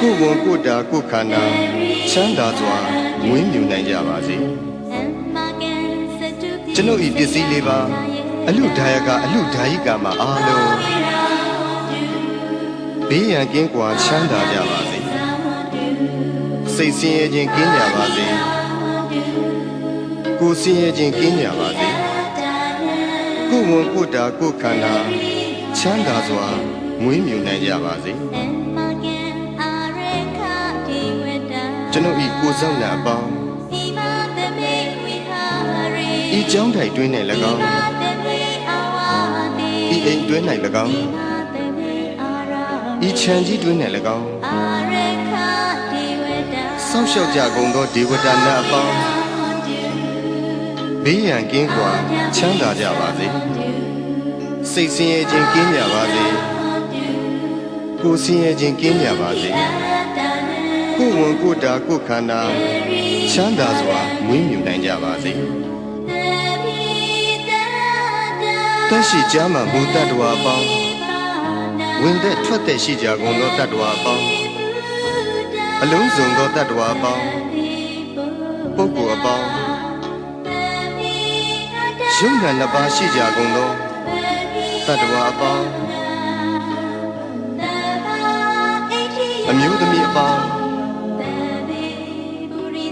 ကိုယ်ဝန်ကိုယ်တာကိုယ်ခန္ဓာချမ်းသာစွာမွေးမြူနိုင်ကြပါစေကျွန်ုပ်ဤပစ္စည်းလေးပါအလူဒါယကအလူဒါယိကာမှာအားလုံးဘေးရန်ကင်းကွာချမ်းသာကြပါစေစိတ်ဆင်းရဲခြင်းကင်းကြပါစေကိုယ်ဆင်းရဲခြင်းကင်းကြပါစေကိုယ်ဝန်ကိုယ်တာကိုယ်ခန္ဓာချမ်းသာစွာမွေးမြူနိုင်ကြပါစေ ကျွန်ုပ်ဤကိုယ်ဆောင်နာအပေါင်းဤကြောင်းထိုင်တွင်း၌၎င်းဤအိမ်တွင်း၌၎င်းဤခြံကြီးတွင်း၌၎င်းဆောင်းလျှောက်ကြကုန်သောဒေဝတာနတ်အပေါင်းဘေးရန်ကင်းကွာချမ်းသာကြပါစေစိတ်ဆင်းရဲခြင်းကင်းကြပါစေကိုယ်ဆင်းရဲခြင်းကင်းကြပါစေ ကိုယ်ဝန်ကိုယ်တာကိုယ်ခန္ဓာချမ်းသာစွာမွေးမြူနိုင်ကြပါစေတက်ရှိကြမှာမူတတ္တဝါအပေါင်းဝင်သက်ထွက်သက်ရှိကြကုန်သောတတ္တဝါအပေါင်းအလုံးစုံသောတတ္တဝါအပေါင်းပုဂ္ဂိုလ်အပေါင်းယုံနာနှစ်ပါးရှိကြကုန်သောတတ္တဝါအပေါင်းအမျိုးသမီးအပေါင်း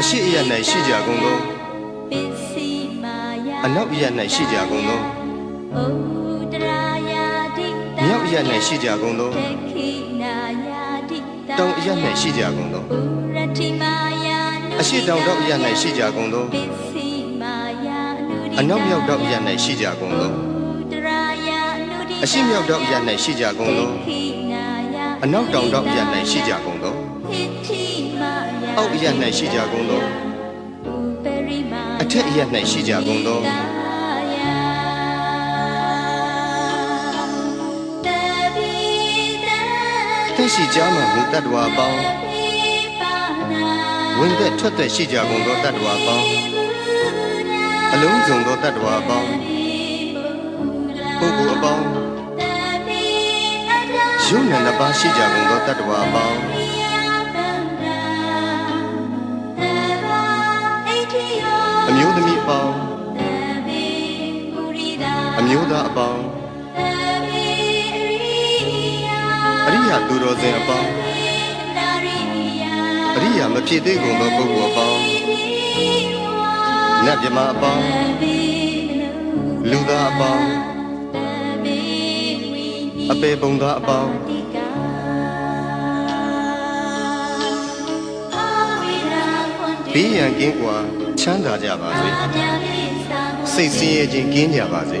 အရှိအယ၌ရှိကြကုန်သောအနောက်အယ၌ရှိကြကုန်သောမြောက်အယ၌ရှိကြကုန်သောတောင်အယ၌ရှိကြကုန်သောအရှိတောင်တောက်အယ၌ရှိကြကုန်သောအနောက်မြောက်တောက်အယ၌ရှိကြကုန်သောအရှိမြောက်တောက်အယ၌ရှိကြကုန်သောအနောက်တောင်တောင်အရ၌ရှိကြကုန်သော အောက်အရ၌ရှိကြကုန်သောအထက်အရ၌ရှိကြကုန်သောတက်ရှိကြမှမူတတ္တဝါအပေါင်းဝင်သက်ထွက်သက်ရှိကြကုန်သောတတ္တဝါအပေါင်းအလုံးစုံသောတတ္တဝါအပေါင်းပုဂ္ဂိုလ်အပေါင်းယုံနဲ့နှစ်ပါးရှိကြကုန်သောတတ္တဝါအပေါင်း မျိုးသားအပေါင်းအရိယာသူတော်စင်အပေါင်းအရိယာမဖြစ်သေးကုန်သောပုဂ္ဂိုလ်အပေါင်းနတ်မြမအပေါင်းလူသားအပေါင်းအပေပုံသားအပေါင်းဘေးရန်ကင်းကွာချမ်းသာကြပါစေစိတ်ဆင်းရဲခြင်းကင်းကြပါစေ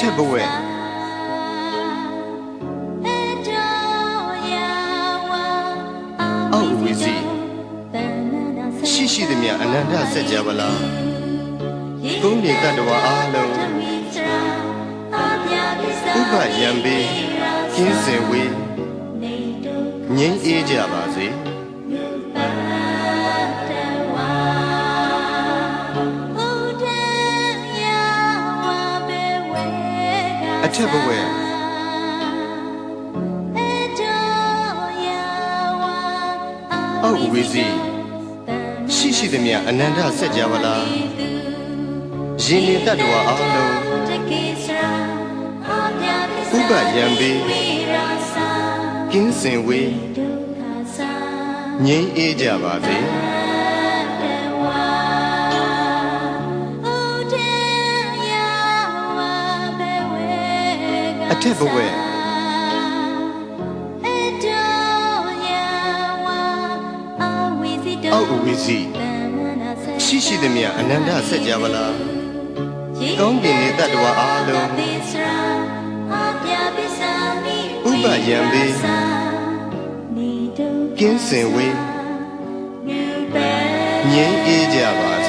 ထက်ဘဝအောက်ဝီစီရှိရှိသမျှအနန္တစัจ java လာကုန်းနေတတ္တဝါအားလုံးဥပယံပေကင်းစင်ဝေးငြိမ်းအေးကြပါစေ အထက်ဘဝအောက်ဝီစီရှိရှိသမျှအနန္တစัจ java လာရင်နေတတ္တဝါအားလုံးဥပယံပေကင်းစင်ဝေးငြိမ်းအေးကြပါစေ ထက်ဘဝအောက်ဝီစီရှိရှိသမျှအနန္တစัจ java လာကောင်းကင်နေတတ္တဝါအားလုံးဥပယံပေကင်းစင်ဝေးငြိမ်းအေးကြပါ